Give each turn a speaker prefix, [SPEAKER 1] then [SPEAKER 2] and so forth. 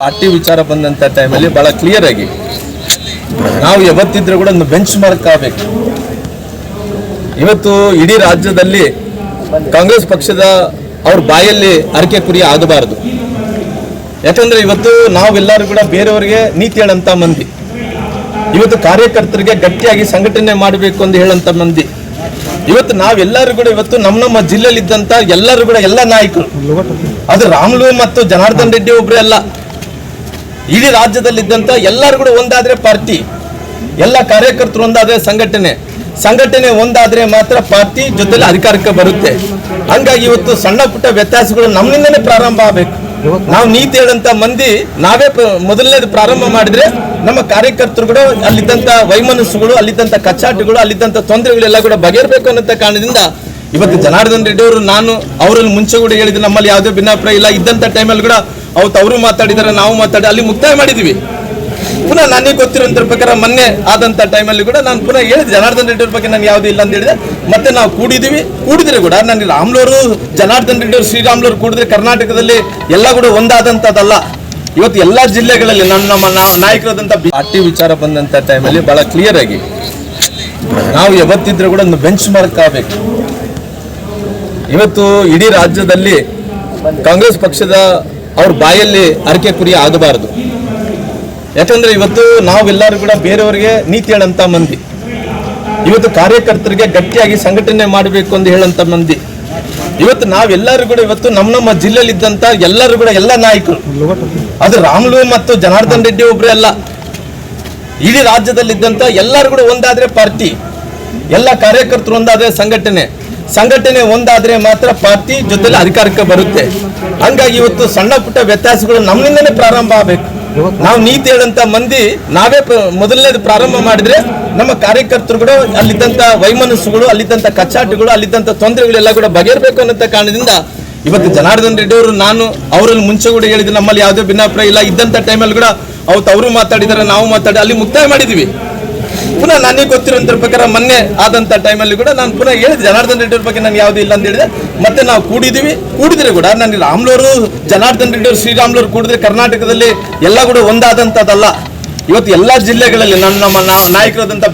[SPEAKER 1] Party ವಿಚಾರ ಬಂದಂತ ಟೈಮಲ್ಲಿ ಬಹಳ ಕ್ಲಿಯರ್ ಆಗಿ ನಾವು ಯಾವತ್ತಿದ್ರೂ ಕೂಡ ಒಂದು ಬೆಂಚ್ ಮಾರ್ಕ್ ಆಗಬೇಕು. ಇವತ್ತು ಇಡೀ ರಾಜ್ಯದಲ್ಲಿ ಕಾಂಗ್ರೆಸ್ ಪಕ್ಷದ ಅವ್ರ ಬಾಯಲ್ಲಿ ಅರಕೆ ಕುರಿ ಆಗಬಾರದು. ಯಾಕಂದ್ರೆ ಇವತ್ತು ನಾವೆಲ್ಲರೂ ಕೂಡ ಬೇರೆಯವರಿಗೆ ನೀತಿ ಹೇಳಂತ ಮಂದಿ. ಇವತ್ತು ಕಾರ್ಯಕರ್ತರಿಗೆ ಗಟ್ಟಿಯಾಗಿ ಸಂಘಟನೆ ಮಾಡಬೇಕು ಅಂತ ಹೇಳಂತ ಮಂದಿ. ಇವತ್ತು ನಾವೆಲ್ಲರೂ ಕೂಡ ಇವತ್ತು ನಮ್ಮ ನಮ್ಮ ಜಿಲ್ಲೆಯಲ್ಲಿ ಇದ್ದಂತ ಎಲ್ಲರೂ ಕೂಡ ಎಲ್ಲ ನಾಯಕರು. ಅದು ರಾಮುಲು ಮತ್ತು ಜನಾರ್ದನ್ ರೆಡ್ಡಿ ಒಬ್ರೇ ಅಲ್ಲ. ಇಡೀ ರಾಜ್ಯದಲ್ಲಿದ್ದಂಥ ಎಲ್ಲರೂ ಕೂಡ ಒಂದಾದ್ರೆ ಪಾರ್ಟಿ. ಎಲ್ಲ ಕಾರ್ಯಕರ್ತರು ಒಂದಾದ್ರೆ ಸಂಘಟನೆ. ಸಂಘಟನೆ ಒಂದಾದ್ರೆ ಮಾತ್ರ ಪಾರ್ಟಿ ಜೊತೆಲಿ ಅಧಿಕಾರಕ್ಕೆ ಬರುತ್ತೆ. ಹಂಗಾಗಿ ಇವತ್ತು ಸಣ್ಣ ಪುಟ್ಟ ವ್ಯತ್ಯಾಸಗಳು ನಮ್ಮಿಂದನೇ ಪ್ರಾರಂಭ ಆಗಬೇಕು. ನಾವು ನೀತಿ ಹೇಳಂತ ಮಂದಿ ನಾವೇ ಮೊದಲನೇದು ಪ್ರಾರಂಭ ಮಾಡಿದ್ರೆ ನಮ್ಮ ಕಾರ್ಯಕರ್ತರು ಕೂಡ ಅಲ್ಲಿದ್ದಂತ ವೈಮನಸ್ಸುಗಳು ಅಲ್ಲಿದ್ದಂಥ ಕಚ್ಚಾಟಗಳು ಅಲ್ಲಿದ್ದಂಥ ತೊಂದರೆಗಳೆಲ್ಲ ಕೂಡ ಬಗೆಹರಬೇಕು ಅನ್ನೋಂಥ ಕಾರಣದಿಂದ ಇವತ್ತು ಜನಾರ್ದನ್ ರೆಡ್ಡಿ ಅವರು ನಾನು ಅವರಲ್ಲಿ ಮುಂಚೆ ಕೂಡ ಹೇಳಿದ್ದೆ, ನಮ್ಮಲ್ಲಿ ಯಾವುದೇ ಭಿನ್ನಾಭಿಪ್ರಾಯ ಇಲ್ಲ. ಇದ್ದಂತ ಟೈಮಲ್ಲಿ ಕೂಡ ಅವತ್ತು ಅವರು ಮಾತಾಡಿದ್ದಾರೆ, ನಾವು ಮಾತಾಡಿ, ಅಲ್ಲಿ ಮುಕ್ತಾಯ ಮಾಡಿದ್ವಿ ಪುನಃ ನನಗೆ ಗೊತ್ತಿರೋಂಥ ಪ್ರಕಾರ ಮೊನ್ನೆ ಆದಂತ ಟೈಮಲ್ಲಿ ಕೂಡ ನಾನು ಪುನಃ ಹೇಳಿದೆ, ಜನಾರ್ದನ್ ರೆಡ್ಡಿ ಬಗ್ಗೆ ನಾನು ಯಾವುದೂ ಇಲ್ಲ ಅಂತ ಹೇಳಿದೆ. ಮತ್ತೆ ನಾವು ಕೂಡಿದೀವಿ ಕೂಡಿದ್ರೆ ಕೂಡ ನಾನು ರಾಮ್ಲೋರು, ಜನಾರ್ದನ್ ರೆಡ್ಡಿ ಅವರು, ಶ್ರೀರಾಮ್ಲೋರು ಕೂಡಿದ್ರೆ ಕರ್ನಾಟಕದಲ್ಲಿ ಎಲ್ಲ ಕೂಡ ಒಂದಾದಂಥದ್ದಲ್ಲ ಇವತ್ತು ಎಲ್ಲ ಜಿಲ್ಲೆಗಳಲ್ಲಿ ನಮ್ಮ ನಮ್ಮ ನಾಯಕರಾದಂಥ ಪಾರ್ಟಿ ವಿಚಾರ ಬಂದಂತ ಟೈಮಲ್ಲಿ ಬಹಳ ಕ್ಲಿಯರ್ ಆಗಿ ನಾವು ಯಾವತ್ತಿದ್ರೆ ಕೂಡ ಒಂದು ಬೆಂಚ್ ಮಾರ್ಕ್ ಆಗಬೇಕು. ಇವತ್ತು ಇಡೀ ರಾಜ್ಯದಲ್ಲಿ ಕಾಂಗ್ರೆಸ್ ಪಕ್ಷದ ಅವ್ರ ಬಾಯಲ್ಲಿ ಅರಕೆ ಕುರಿ ಆಗಬಾರದು. ಯಾಕಂದ್ರೆ ಇವತ್ತು ನಾವೆಲ್ಲರೂ ಕೂಡ ಬೇರೆಯವರಿಗೆ ನೀತಿ ಹೇಳಂತ ಮಂದಿ. ಇವತ್ತು ಕಾರ್ಯಕರ್ತರಿಗೆ ಗಟ್ಟಿಯಾಗಿ ಸಂಘಟನೆ ಮಾಡಬೇಕು ಅಂತ ಹೇಳಂತ ಮಂದಿ. ಇವತ್ತು ನಾವೆಲ್ಲರೂ ಕೂಡ ಇವತ್ತು ನಮ್ಮ ನಮ್ಮ ಜಿಲ್ಲೆಯಲ್ಲಿ ಇದ್ದಂತ ಎಲ್ಲರೂ ಕೂಡ ಎಲ್ಲ ನಾಯಕರು. ಅದು ರಾಮುಲು ಮತ್ತು ಜನಾರ್ದನ್ ರೆಡ್ಡಿ ಒಬ್ರೇ ಅಲ್ಲ. ಇಡೀ ರಾಜ್ಯದಲ್ಲಿದ್ದಂತ ಎಲ್ಲರೂ ಕೂಡ ಒಂದಾದ್ರೆ ಪಾರ್ಟಿ. ಎಲ್ಲ ಕಾರ್ಯಕರ್ತರು ಒಂದಾದ್ರೆ ಸಂಘಟನೆ. ಸಂಘಟನೆ ಒಂದಾದ್ರೆ ಮಾತ್ರ ಪಾರ್ಟಿ ಜೊತೆಲಿ ಅಧಿಕಾರಕ್ಕೆ ಬರುತ್ತೆ. ಹಂಗಾಗಿ ಇವತ್ತು ಸಣ್ಣ ಪುಟ್ಟ ವ್ಯತ್ಯಾಸಗಳು ನಮ್ಮಿಂದನೇ ಪ್ರಾರಂಭ ಆಗಬೇಕು. ನಾವು ನೀತಿ ಹೇಳಂತ ಮಂದಿ ನಾವೇ ಮೊದಲನೇದು ಪ್ರಾರಂಭ ಮಾಡಿದ್ರೆ ನಮ್ಮ ಕಾರ್ಯಕರ್ತರು ಕೂಡ ಅಲ್ಲಿದ್ದಂತ ವೈಮನಸ್ಸುಗಳು, ಅಲ್ಲಿದ್ದಂಥ ಕಚ್ಚಾಟಗಳು, ಅಲ್ಲಿದ್ದಂಥ ತೊಂದರೆಗಳೆಲ್ಲ ಕೂಡ ಬಗೆಹರಬೇಕು ಅನ್ನೋ ಕಾರಣದಿಂದ ಇವತ್ತು ಜನಾರ್ದನ್ ರೆಡ್ಡಿ ಅವರು, ನಾನು ಅವರಲ್ಲಿ ಮುಂಚೆ ಕೂಡ ಹೇಳಿದ್ರು ನಮ್ಮಲ್ಲಿ ಯಾವುದೇ ಭಿನ್ನಾಭಿಪ್ರಾಯ ಇಲ್ಲ. ಇದ್ದಂತ ಟೈಮಲ್ಲಿ ಕೂಡ ಅವತ್ತು ಅವರು ಮಾತಾಡಿದ್ದಾರೆ, ನಾವು ಮಾತಾಡಿ, ಅಲ್ಲಿ ಮುಕ್ತಾಯ ಮಾಡಿದ್ವಿ ಪುನಃ ನನಗೆ ಗೊತ್ತಿರೋದ್ರ ಪ್ರಕಾರ ಮೊನ್ನೆ ಆದಂತ ಟೈಮಲ್ಲಿ ಕೂಡ ನಾನು ಪುನಃ ಹೇಳಿದೆ ಜನಾರ್ದನ್ ರೆಡ್ಡಿ ಬಗ್ಗೆ ನಾನು ಯಾವುದೂ ಇಲ್ಲ ಅಂತ ಹೇಳಿದೆ. ಮತ್ತೆ ನಾವು ಕೂಡಿದೀವಿ. ಕೂಡಿದ್ರೆ ಕೂಡ ನನಗೆ ರಾಮ್ಲೂರು, ಜನಾರ್ದನ್ ರೆಡ್ಡಿ ಅವರು, ಶ್ರೀರಾಮ್ಲೋರು ಕೂಡಿದ್ರೆ ಕರ್ನಾಟಕದಲ್ಲಿ ಎಲ್ಲ ಕೂಡ ಒಂದಾದಂತದಲ್ಲ ಇವತ್ತು ಎಲ್ಲ ಜಿಲ್ಲೆಗಳಲ್ಲಿ ನನ್ನ ನಮ್ಮ ನಾಯಕರಾದಂಥ